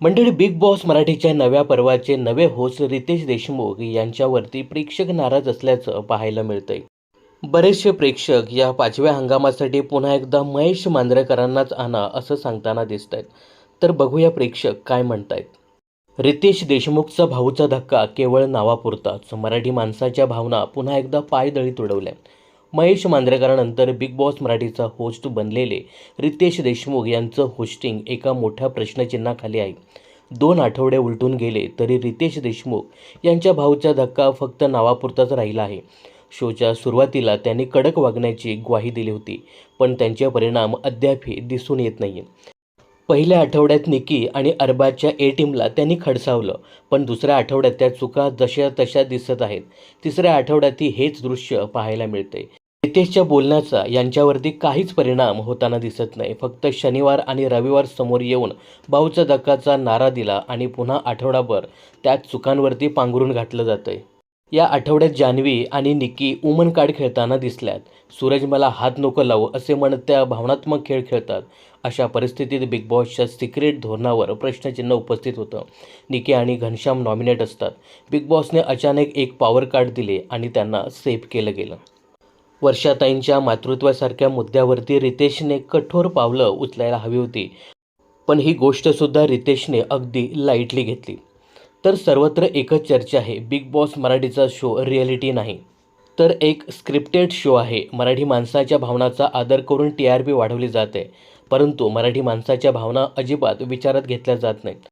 मंडळी big boss मराठीच्या नव्या पर्वाचे नवे होस्ट रितेश देशमुख यांच्यावरती प्रेक्षक नाराज असल्याचं पाहायला मिळतंय. बरेचसे प्रेक्षक या पाचव्या हंगामासाठी पुन्हा एकदा महेश मांजरेकरांनाच आणा असं सांगताना दिसत आहेत तर बघूया प्रेक्षक काय म्हणतायत. रितेश देशमुखचा भाऊचा धक्का केवळ नावापुरताच. मराठी माणसाच्या भावना पुन्हा एकदा पायदळी तुडवल्या. महेश मांजरेकरानंतर बिग बॉस मराठीचा होस्ट बनलेले रितेश देशमुख यांचं होस्टिंग एका मोठ्या प्रश्नचिन्हाखाली आहे. दोन आठवडे उलटून गेले तरी रितेश देशमुख यांच्या भाऊचा धक्का फक्त नावापुरताच राहिला आहे. शोच्या सुरुवातीला त्यांनी कडक वागण्याची ग्वाही दिली होती पण त्यांचे परिणाम अद्यापही दिसून येत नाही पहिल्या आठवड्यात निकी आणि अरबाजच्या ए टीमला त्यांनी खडसावलं पण दुसऱ्या आठवड्यात त्या चुका जशा तशा दिसत आहेत. तिसऱ्या आठवड्यातही हेच दृश्य पाहायला मिळते नितेशच्या बोलण्याचा यांच्यावरती काहीच परिणाम होताना दिसत नाही. फक्त शनिवार आणि रविवार समोर येऊन भाऊचा धक्काचा नारा दिला आणि पुन्हा आठवडाभर त्या चुकांवरती पांघरून घातलं जातंय. या आठवड्यात जान्हवी आणि निकी उमन कार्ड खेळताना दिसल्यात. सूरज मला हात नको लावू असे म्हणत त्या भावनात्मक खेळ खेळतात. अशा परिस्थितीत बिग बॉसच्या सिक्रेट धोरणावर प्रश्नचिन्ह उपस्थित होतं. निकी आणि घनश्याम नॉमिनेट असतात. बिग बॉसने अचानक एक पॉवर कार्ड दिले आणि त्यांना सेव्ह केलं गेलं. वर्षाताईंच्या मातृत्वासारख्या मुद्द्यावरती रितेशने कठोर पावलं उचलायला हवी होती. पण ही गोष्टसुद्धा रितेशने अगदी लाईटली घेतली. तर सर्वत्र एकच चर्चा आहे बिग बॉस मराठीचा शो रिॲलिटी नाही. तर एक स्क्रिप्टेड शो आहे मराठी माणसाच्या भावनाचा आदर करून टी आर पी वाढवली जाते. परंतु मराठी माणसाच्या भावना अजिबात विचारात घेतल्या जात नाहीत.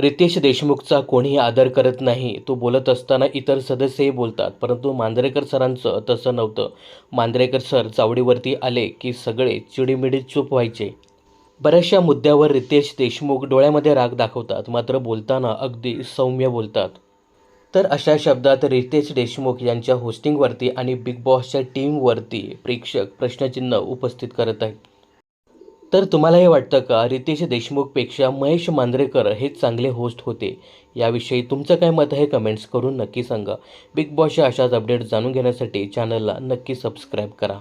रितेश देशमुखचा कोणीही आदर करत नाही. तो बोलत असताना इतर सदस्यही बोलतात. परंतु मांजरेकर सरांचं तसं नव्हतं. मांजरेकर सर चावडीवरती आले की सगळे चिडीमिडी चूप व्हायचे. बऱ्याचशा मुद्द्यावर रितेश देशमुख डोळ्यामध्ये राग दाखवतात. मात्र बोलताना अगदी सौम्य बोलतात. तर अशा शब्दात रितेश देशमुख यांच्या होस्टिंगवरती आणि बिग बॉसच्या टीमवरती प्रेक्षक प्रश्नचिन्ह उपस्थित करत आहेत. तर तुम्हाला हे वाटतं का? रितेश देशमुखपेक्षा महेश मांजरेकर हे चांगले होस्ट होते. याविषयी तुमचं काय मत आहे कमेंट्स करून नक्की सांगा. बिग बॉसच्या अशाच अपडेट जाणून घेण्यासाठी चॅनलला नक्की सबस्क्राईब करा.